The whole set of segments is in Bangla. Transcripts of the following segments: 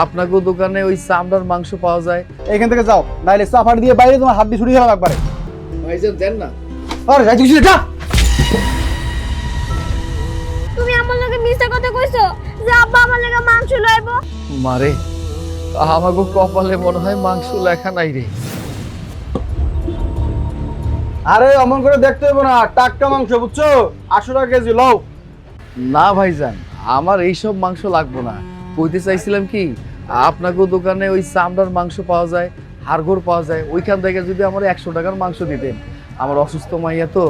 আপনাকে দোকানে ওই চামড়ার মাংস পাওয়া যায়। এখান থেকে যাও নাইলে সাফার দিয়ে বাইরে তোমার হাত দিয়ে ছুটি গেলাম একবারে। ভাইজান দেন না। আরে যাই কিছু তুমি আমার লগে মিথ্যা কথা কইছো যে আব্বা আমার লাগা মাংস লইব? মারে আমাকে কপালে মনে হয় মাংস লেখা নাই রে। আরে অমন করে দেখতে হবে না টাটকা মাংস বুঝছ? আটশো টাকা কেজি লও। না ভাইজান আমার এইসব মাংস লাগবো না। কইতে চাইছিলাম কি আপনাকে দোকানে ওই চামড়ার মাংস পাওয়া যায় হাড়গোড় পাওয়া যায় ওইখান থেকে যদি আমার একশো টাকার মাংস দিতেন। আমার অসুস্থ মাইয়া তো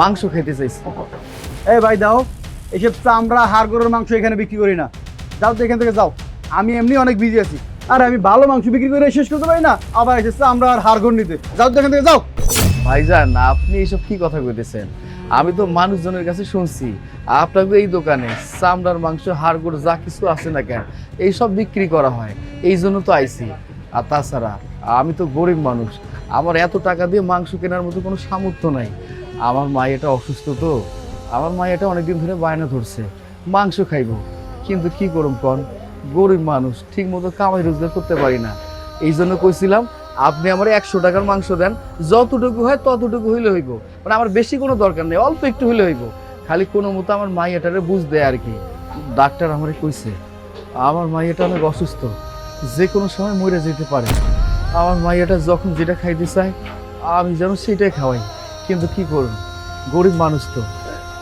মাংস খেতে চাইছি। এ ভাই দাও এইসব চামড়া হাড় মাংস এখানে বিক্রি করি না। যাও তো এখান থেকে যাও। আমি এমনি অনেক বিজি আছি। আর আমি ভালো মাংস বিক্রি করে শেষ করতে পারি না। আবার এসে চামড়া আর হাড় নিতে। যাও তো এখান থেকে যাও। ভাইজান আপনি এইসব কি কথা কইতেছেন? আমি তো মানুষজনের কাছে শুনছি। আপনাকে এই দোকানে চামড়ার মাংস, হাড়গোড় যা কিছু আছে না কেন, এইসব বিক্রি করা হয়। এই জন্য তো আইছি। আর তাছাড়া আমি তো গরিব মানুষ। আমার এত টাকা দিয়ে মাংস কেনার মতো কোনো সামর্থ্য নাই। আমার মা এটা অসুস্থ তো। আমার মা এটা অনেকদিন ধরে বায়না ধরছে। মাংস খাইব। কিন্তু কি করুম কন? গরিব মানুষ ঠিক মতো কামাই রোজগার করতে পারি না। এই জন্য কইছিলাম আপনি আমার একশো টাকার মাংস দেন, যতটুকু হয় ততটুকু হইলে হইব। মানে আমার বেশি কোনো দরকার নেই, অল্প একটু হইলে হইব। খালি কোনো মতো আমার মাইয়াটারে বুঝ দেয় আর কি। ডাক্তার আমারে কইছে, আমার মাই এটা অনেক অসুস্থ যে কোনো সময় মরে যেতে পারে। আমার মাই এটা যখন যেটা খাইতে চায়, আমি যেন সেটাই খাওয়াই। কিন্তু কি করুন, গরিব মানুষ তো।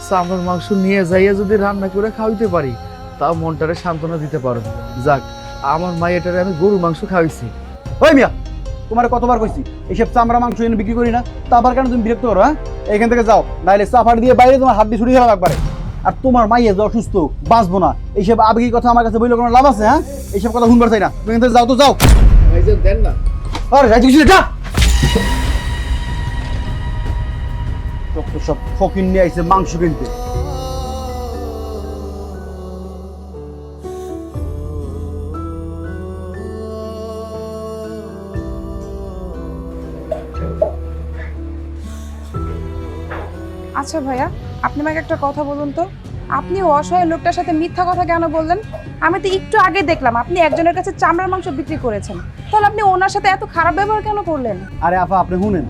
চামড়ার মাংস নিয়ে যাইয়া যদি রান্না করে খাওয়াইতে পারি, তাও মনটারে সান্ত্বনা দিতে পারো যাক, আমার মাইয়াটারে আমি গরু মাংস খাওয়াইছি। ওই মিয়া! তোমার কতবার কইছি এইসব চামড়া মাংস এনে বিক্রি করি না তা আবার কেন তুমি বিরক্ত করো হ্যাঁ? এখান থেকে যাও নাইলে সাফার দিয়ে বাইরে তোমার হাত দিয়ে ছুটি গেলাম একবারে আর তোমার মাইয়া যে অসুস্থ বাঁচবো না। এইসব আবেগিক কথা আমার কাছে বললে কোনো লাভ আছে হ্যাঁ? এইসব কথা শুনবার চাই না। তুমি এখান থেকে যাও তো যাও। দেন না। আরে যাই কিছু এটা? সব ফকিন নিয়ে আইছে মাংস কিনতে। আচ্ছা ভাইয়া, আপনি আমাকে একটা কথা বলুন তো। আপনি অসহায় লোকটার সাথে মিথ্যা কথা কেন বললেন? আমি তো একটু আগে দেখলাম, আপনি একজনের কাছে চামড়ার মাংস বিক্রি করেছেন। তাহলে আপনি ওনার সাথে এত খারাপ ব্যবহার কেন করলেন? আরে আপা, আপনি শুনেন।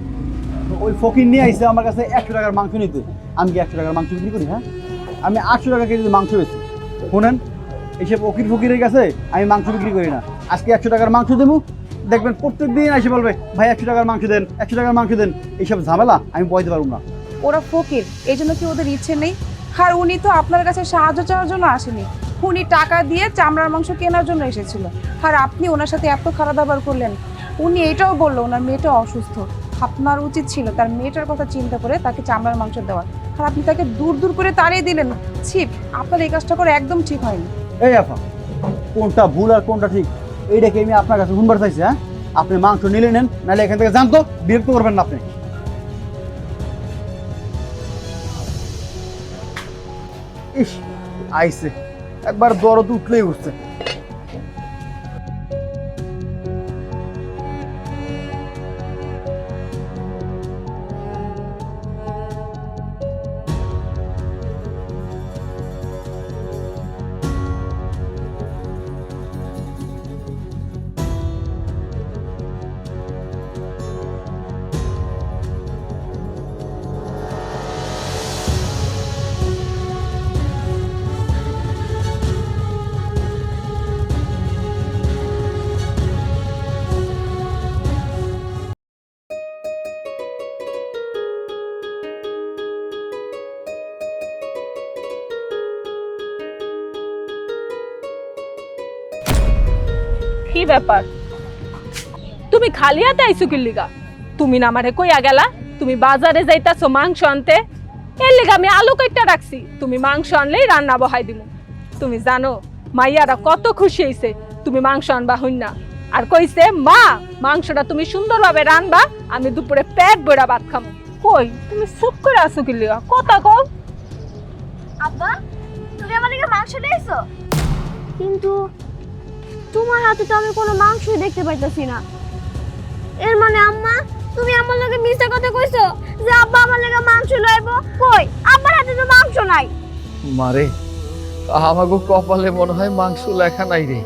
ওই ফকির নিয়ে আইছে আমার কাছে একশো টাকার মাংস নিতে। আমি কি একশো টাকার মাংস বিক্রি করি হ্যাঁ? আমি আটশো টাকা কেজি মাংস বেছি শুনেন, এইসব ফকির ফকিরের কাছে আমি মাংস বিক্রি করি না। আজকে একশো টাকার মাংস দেবো। দেখবেন প্রত্যেক দিন এসে বলবে, ভাই, একশো টাকার মাংস দেন, একশো টাকার মাংস দেন। এইসব ঝামেলা আমি বইতে পারব না। ওরা ফকির এই জন্য কি ওদের ইচ্ছে নেই? আর উনি তো আপনার কাছে সাহায্য চাওয়ার জন্য আসেনি। উনি টাকা দিয়ে চামড়ার মাংস কেনার জন্য এসেছিল। আর আপনি ওনার সাথে এত খারাপ ব্যবহার করলেন। উনি এটাও বলল, ওনার মেয়েটা অসুস্থ। আপনার উচিত ছিল তার মেয়েটার কথা চিন্তা করে তাকে চামড়ার মাংস দেওয়ার আর আপনি তাকে দূর দূর করে তাড়িয়ে দিলেন। ছিপ আপনার এই কাজটা করে একদম ঠিক হয়নি। এই আপা, কোনটা ভুল আর কোনটা ঠিক? এইটাকে আমি আপনার কাছে শুনবার চাইছি হ্যাঁ? আপনি মাংস নিলে নেন, নাহলে এখান থেকে জানতো, বিরক্ত করবেন না আপনি। ইস আইসে একবার দরদ উঠলেই উঠছে। কি ব্যাপার? তুমি খালি হাতে আইছো কি লিগা? তুমি না আমারে কইয়া গেলা তুমি বাজারে যাইতাছো মাংস আনতে। এর লিগা আমি আলু কাইটা রাখছি তুমি মাংস আনলেই রান্না বহাই দিমু। তুমি জানো মাইয়ারা কত খুশি হইছে তুমি মাংস আনবা হইন না আর কইছে মা মাংসটা তুমি সুন্দরভাবে রানবা আমি দুপুরে পেট বইরা ভাত খামু। কই তুমি চুপ করে আছো কি লিগা? কথা কও। আব্বা তুমি আমার লাগা মাংস নিয়েছো? কিন্তু তোমার হাতে তো আমি কোনো মাংসই দেখতে পাইতাছি না। এর মানে আম্মা, তুমি আমার লগে মিথ্যা কথা কইছো যে আব্বা আমার লাগা মাংস লইব? কই? আব্বার হাতে তো মাংস নাই। মারে আমাকে কপালে মনে হয় মাংস লেখা নাই রে।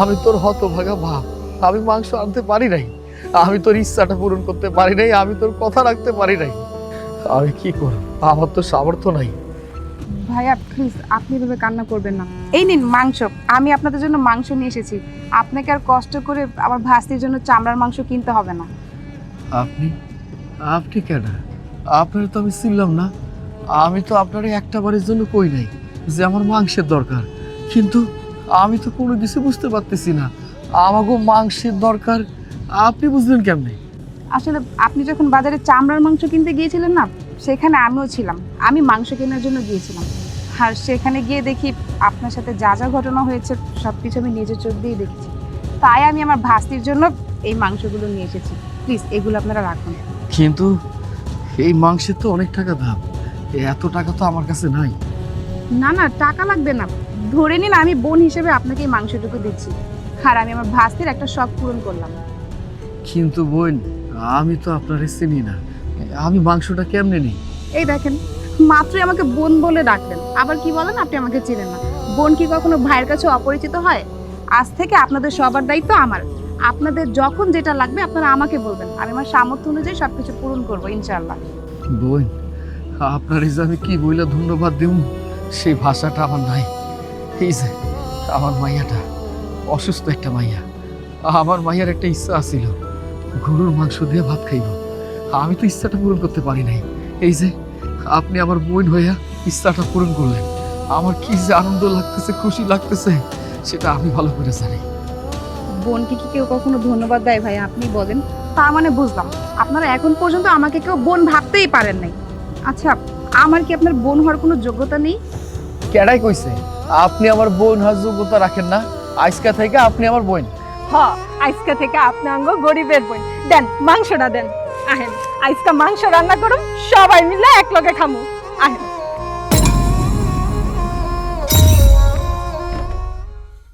আমি তোর হতভাগা ভাব আমি মাংস আনতে পারি নাই। আমি তোর ইচ্ছাটা পূরণ করতে পারি নাই, আমি তোর কথা রাখতে পারি নাই। আমি কি করব? আমার তো সামর্থ্য নাই। ভাইয়া প্লিজ আপনি এভাবে কান্না করবেন না। এই নিন মাংস। আমি আপনাদের জন্য মাংস নিয়ে এসেছি। আপনাকে আর কষ্ট করে আমার ভাস্তির জন্য চামড়ার মাংস কিনতে হবে না। আপনি? আপনি কেন? আপনার তো আমি ছিলাম না। আমি তো আপনার একটা বারের জন্য কই নাই যে আমার মাংসের দরকার। কিন্তু আমি তো কোনো কিছু বুঝতে পারতেছি না। আমাকে মাংসের দরকার আপনি বুঝলেন কেমনে? আসলে আপনি যখন বাজারে চামড়ার মাংস কিনতে গিয়েছিলেন না সেখানে আমিও ছিলাম। আমি মাংস কেনার জন্য গিয়েছিলাম। আর সেখানে গিয়ে দেখি আপনার সাথে যা যা ঘটনা হয়েছে সব কিছু আমি নিজের চোখ দিয়েই দেখেছি। তাই আমি আমার ভাস্তির জন্য এই মাংসগুলো নিয়ে এসেছি। প্লিজ এগুলো আপনারা রাখুন। কিন্তু এই মাংসের তো অনেক টাকা দাম। এত টাকা তো আমার কাছে নাই। না না টাকা লাগবে না। ধরে নিন আমি বোন হিসেবে আপনাকে এই মাংসটুকু দিচ্ছি। আর আমি আমার ভাস্তির একটা শখ পূরণ করলাম। কিন্তু বোন আমি তো আপনার চিনি না। আমি মাংসটা কেমনে নিই? এই দেখেন মাত্রই আমাকে বোন বলে ডাকলেন। আবার কি বলেন? আপনি আমাকে চেনেন না। বোন কি কখনো ভাইয়ের কাছে অপরিচিত হয়? আজ থেকে আপনাদের সবার দায়িত্ব আমার। আপনাদের যখন যেটা লাগবে আপনারা আমাকে বলবেন। আমি আমার সামর্থ্য অনুযায়ী সবকিছু পূরণ করব ইনশাল্লাহ বোন আপনার এই যে আমি কি বইলা ধন্যবাদ দিব সেই ভাষাটা আমার নাই। এই যে আমার মাইয়াটা অসুস্থ একটা মাইয়া। আমার মাইয়ার একটা ইচ্ছা আছিল গরুর মাংস দিয়ে ভাত খাইব। আমি তো ইচ্ছাটা পূরণ করতে পারি নাই। এই যে আপনি আমার বোন হইয়া ইচ্ছাটা পূরণ করলেন। আমার কি যে আনন্দ লাগতেছে খুশি লাগতেছে সেটা আমি ভালো করে জানি। বোনকে কি কেউ কখনো ধন্যবাদ দেয় ভাই? আপনি বলেন। তার মানে বুঝলাম। আপনারা এখন পর্যন্ত আমাকে কেউ বোন ভাবতেই পারেন নাই। আচ্ছা আমার কি আপনার বোন হওয়ার কোনো যোগ্যতা নেই? কেডাই কইছে আপনি আমার বোন হওয়ার যোগ্যতা রাখেন না। আজকা থেকে আপনি আমার বোন। হ আজকে থেকে আপনি আঙ্গ গরিবের বই দেন মাংসটা দেন। আহেন আজকা মাংস রান্না করুন সবাই মিলে এক লগে খামু। আহেন।